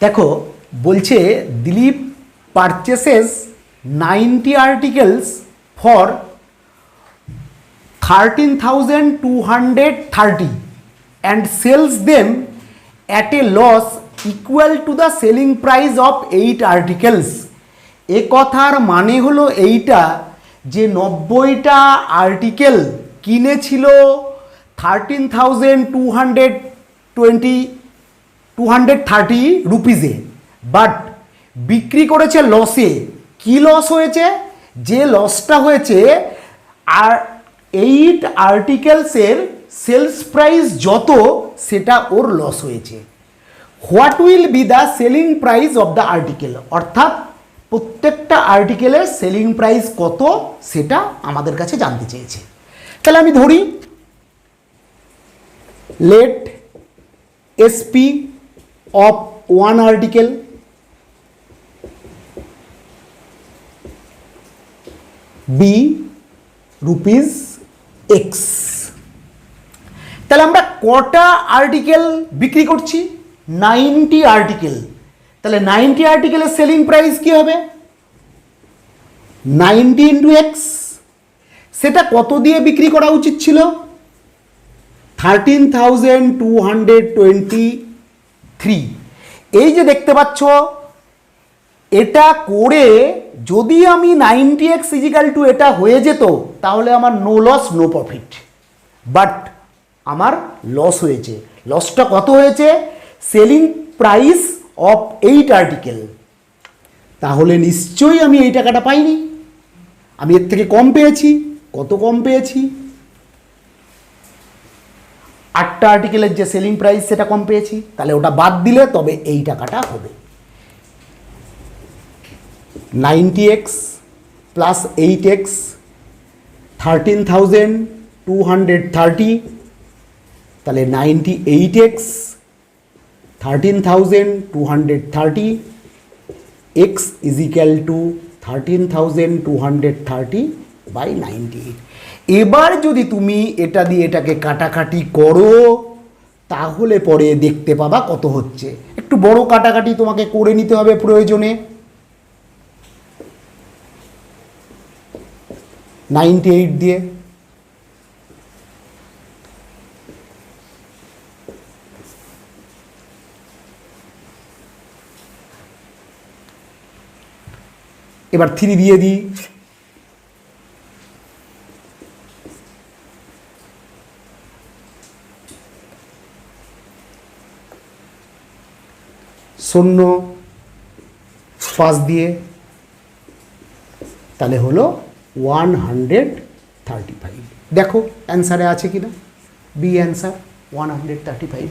দেখো, বলছে Dilip purchases ninety articles for thirteen thousand two hundred thirty and sells them at a loss equal to the selling price of eight articles এ কথার মানে হলো এইটা যে নব্বইটা আর্টিকেল কিনেছিল thirteen thousand two hundred twenty two hundred thirty রুপিজে but বিক্রি করেছে লসে কি লস হয়েছে? যে লসটা হয়েছে, আর এইট আর্টিকেলসের সেলস প্রাইস যত, সেটা ওর লস হয়েছে। What will be the selling price of the article অর্থাৎ প্রত্যেকটা আর্টিকেলের সেলিং প্রাইস কত, সেটা আমাদের কাছে জানতে চেয়েছে। তাহলে আমি ধরি let SP of one article be rupees x তাহলে আমরা কটা আর্টিকেল বিক্রি করছি? নাইনটি আর্টিকেল তাহলে নাইনটি আর্টিকেলের সেলিং প্রাইস কি হবে? নাইনটি ইন্টু এক্স সেটা কত দিয়ে বিক্রি করা উচিত ছিল? Thirteen thousand two hundred twenty three এই যে দেখতে পাচ্ছ, এটা করে যদি আমি নাইনটি এক্স ইজিক্যাল টু এটা হয়ে যেত, তাহলে আমার no loss no profit but আমার লস হয়েছে। লসটা কত হয়েছে? Selling price of eight article তাহলে নিশ্চয়ই আমি এই টাকাটা পাইনি। আমি এর থেকে কম পেয়েছি। কত কম পেয়েছি? আটটা আর্টিকেলের যে সেলিং প্রাইস সেটা কম পেয়েছি, তাহলে ওটা বাদ দিলে তবে এই টাকাটা হবে। Ninety x plus eight x thirteen thousand two hundred thirty তাহলে ninety eight x thirteen thousand two hundred thirty x equal to thirteen thousand two hundred thirty by ninety eight এবার যদি তুমি এটা দিয়ে এটাকে কাটাকাটি করো, তাহলে পরে দেখতে পাবা কত হচ্ছে। একটু বড় কাটাকাটি তোমাকে করে নিতে হবে প্রয়োজনে। নাইনটি এইট দিয়ে। এবার থ্রি দিয়ে দিই। শূন্য পাঁচ দিয়ে, তাহলে হলো ওয়ান হান্ড্রেড থার্টি ফাইভ দেখো অ্যান্সারে আছে কি না B answer one hundred thirty five